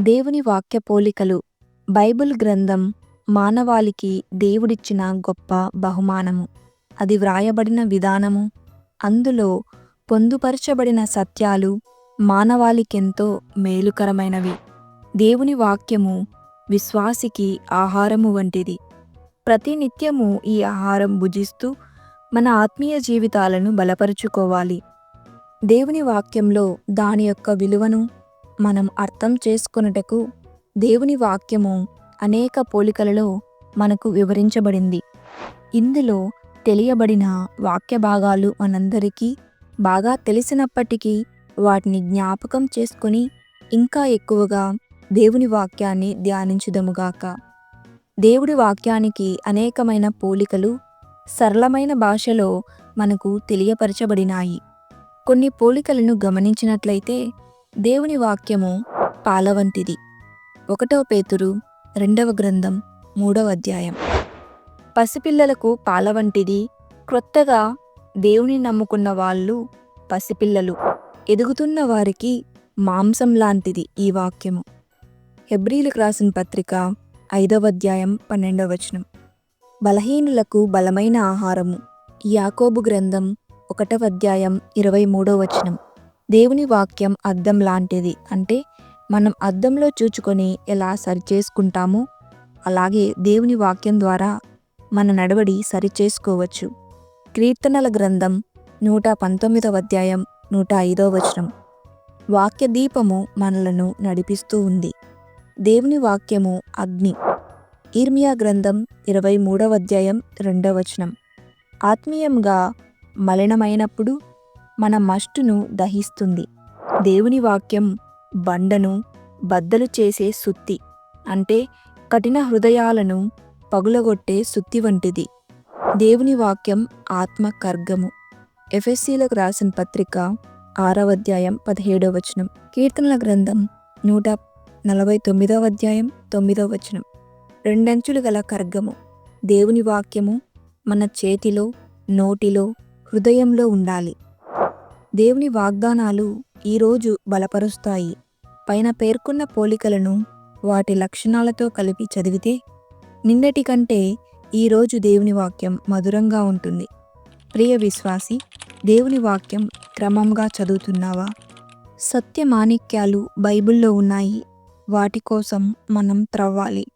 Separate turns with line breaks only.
దేవుని వాక్య పోలికలు. బైబిల్ గ్రంథం మానవాళికి దేవుడిచ్చిన గొప్ప బహుమానము. అది వ్రాయబడిన విధానము. అందులో పొందుపరచబడిన సత్యాలు మానవాళికెంతో మేలుకరమైనవి. దేవుని వాక్యము విశ్వాసికి ఆహారము వంటిది. ప్రతినిత్యము ఈ ఆహారం భుజిస్తూ మన ఆత్మీయ జీవితాలను బలపరుచుకోవాలి. దేవుని వాక్యంలో దాని యొక్క విలువను మనం అర్థం చేసుకొనుటకు దేవుని వాక్యము అనేక పోలికలలో మనకు వివరించబడింది. ఇందులో తెలియబడిన వాక్య భాగాలు మనందరికీ బాగా తెలిసినప్పటికీ వాటిని జ్ఞాపకం చేసుకొని ఇంకా ఎక్కువగా దేవుని వాక్యాన్ని ధ్యానించుదముగాక దేవుడి వాక్యానికి అనేకమైన పోలికలు సరళమైన భాషలో మనకు తెలియపరచబడినాయి. కొన్ని పోలికలను గమనించినట్లయితే దేవుని వాక్యము పాలవంటిది ఒకటవ పేతురు రెండవ గ్రంథం మూడవ అధ్యాయం. పసిపిల్లలకు పాలవంటిది క్రొత్తగా దేవుని నమ్ముకున్న వాళ్ళు పసిపిల్లలు. ఎదుగుతున్న వారికి మాంసం లాంటిది ఈ వాక్యము. హెబ్రీలకు రాసిన పత్రిక ఐదవ అధ్యాయం పన్నెండవ వచనం. బలహీనులకు బలమైన ఆహారము. యాకోబు గ్రంథం ఒకటవ అధ్యాయం ఇరవై మూడవ వచనం. దేవుని వాక్యం అద్దం లాంటిది. అంటే మనం అద్దంలో చూచుకొని ఎలా సరిచేసుకుంటామో అలాగే దేవుని వాక్యం ద్వారా మన నడవడి సరిచేసుకోవచ్చు. కీర్తనల గ్రంథం నూట పంతొమ్మిదవ అధ్యాయం నూట ఐదవ వచనం. వాక్య దీపము మనలను నడిపిస్తూ ఉంది. దేవుని వాక్యము అగ్ని. ఈర్మియా గ్రంథం ఇరవై మూడవ అధ్యాయం రెండవ వచనం. ఆత్మీయంగా మలినమైనప్పుడు మన మస్టును దహిస్తుంది. దేవుని వాక్యం బండను బద్దలు చేసే సుత్తి అంటే కఠిన హృదయాలను పగులగొట్టే సుత్తి వంటిది. దేవుని వాక్యం ఆత్మ కర్గము. ఎఫ్ఎస్సీలకు రాసిన పత్రిక ఆరవ అధ్యాయం పదిహేడవ వచనం. కీర్తనల గ్రంథం నూట నలభై తొమ్మిదవ అధ్యాయం తొమ్మిదవ వచనం. రెండంచులు గల కర్గము. దేవుని వాక్యము మన చేతిలో నోటిలో హృదయంలో ఉండాలి. దేవుని వాగ్దానాలు ఈరోజు బలపరుస్తాయి. పైన పేర్కొన్న పోలికలను వాటి లక్షణాలతో కలిపి చదివితే నిన్నటి కంటే ఈరోజు దేవుని వాక్యం మధురంగా ఉంటుంది. ప్రియ విశ్వాసి దేవుని వాక్యం క్రమంగా చదువుతున్నావా? సత్య మాణిక్యాలు బైబిల్లో ఉన్నాయి. వాటి కోసం మనం త్రవ్వాలి.